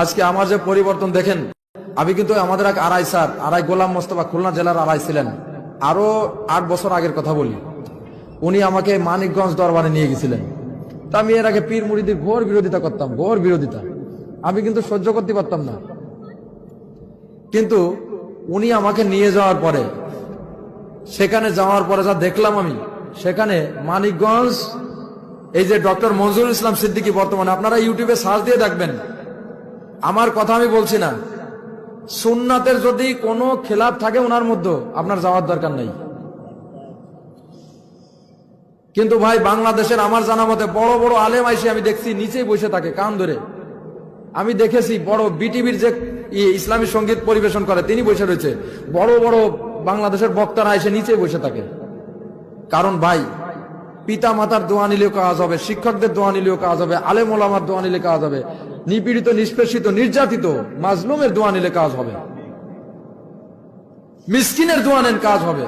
আজকে আমার যে পরিবর্তন দেখেন, আমি কিন্তু আমাদের এক আড়াই স্যার, আড়াই গোলাম মোস্তফা খুলনা জেলার আড়াই ছিলেন। আরও আট বছর আগের কথা বলি। উনি আমাকে মানিকগঞ্জ দরবারে নিয়ে গেছিলেন। তা আমি এর আগে পীর মুড়িদের ঘোর বিরোধিতা করতাম, ঘোর বিরোধিতা। আমি কিন্তু সহ্য করতে পারতাম না। কিন্তু উনি আমাকে নিয়ে যাওয়ার পরে, সেখানে যাওয়ার পরে যা দেখলাম আমি, সেখানে মানিকগঞ্জ, এই যে ডক্টর মঞ্জুরুল ইসলাম সিদ্দিকী বর্তমানে, আপনারা ইউটিউবে সার্চ দিয়ে দেখবেন আমার কথা আমি বলছি না। সুন্নাতের যদি কোনো খেলাপ থাকে ওনার মধ্যে, আপনার যাওয়ার দরকার নেই। কিন্তু ভাই, বাংলাদেশের আমার জানা মতে বড় বড় আলেম আইসে আমি দেখছি, নিচেই বসে থাকে, কান ধরে। আমি দেখেছি বড় বিটিভির যে ইসলামী সংগীত পরিবেশন করে, তিনি বসে রয়েছে। বড় বড় বাংলাদেশের বক্তারা এসে নিচে বসে থাকে। কারণ ভাই পিতা মাতার দোয়া নিলেও কাজ হবে, শিক্ষকদের দোয়া নিলেও কাজ হবে আলেম ওলামার দোয়া নিলে কাজ হবে। নিপীড়িত নিষ্পেষিত নির্যাতিত মাজলুমের দোয়া নিলে কাজ হবে। মিসকিনের দোয়া নেন কাজ হবে।